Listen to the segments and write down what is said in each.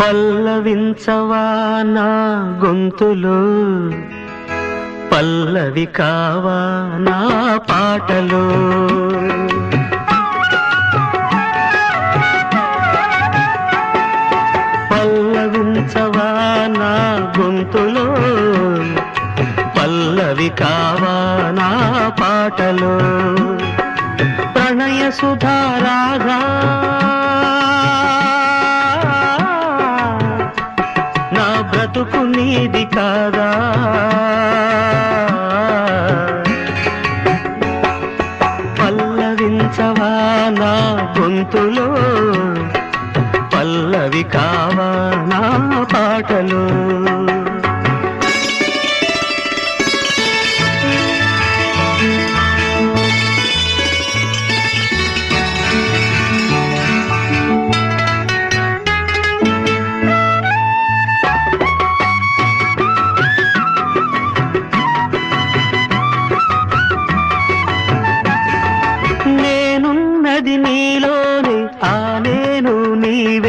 పల్లవించవా నా గొంతులో? పల్లవి కావా నా పాటలో? పల్లవించవా నా గొంతులో? పల్లవి కావా నా పాటలో? ప్రణయ సుధారాగా బ్రతుకు నీది కాదా? పల్లవించవా నా గొంతులో? పల్లవి కావా నా పాటలు?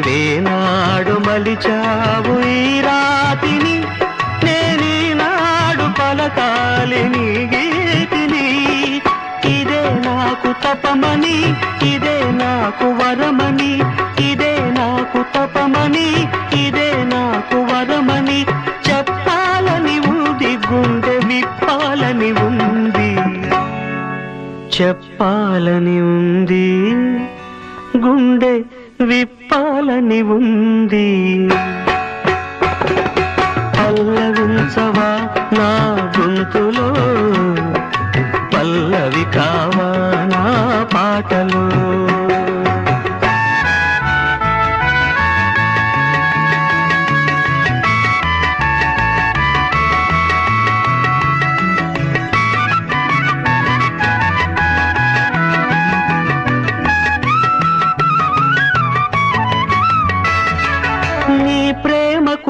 నీవే నాడు మలిచావు ఈ రాతిని. నేనీ నాడు పలకాలి నీ గీతిని. ఇదే నాకు తపమని ఇదే నాకు వరమని ఇదే నాకు తపమని ఇదే నాకు వరమని చెప్పాలని ఉంది గుండె విప్పాలని ఉంది. చెప్పాలని ఉంది. గుండె విప్పాలని ఉంది. పల్లవించవా నా గొంతులో?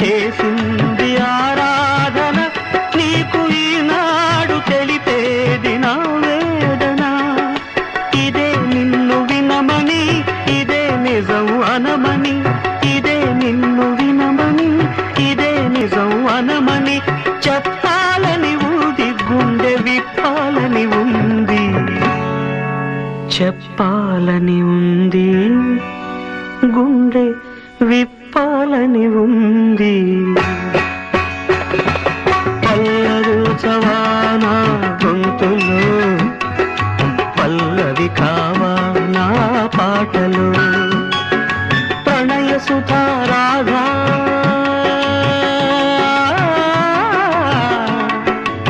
చేసింది ఆరాధన. నీకు ఈనాడు తెలిపేది నా వేదన. ఇదే నిన్ను వినమని ఇదే నిజం అనమని ఇదే నిన్ను వినమని ఇదే నిజం అనమని చెప్పాలని ఉంది గుండె విప్పాలని ఉంది. చెప్పాలని ఉంది సుధా రాధా.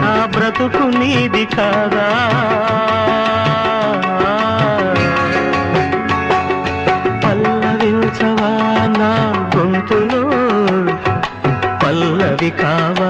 నా బ్రతుకు నీది కాదా? పల్లవించవా నా గొంతులో పల్లవి కావా?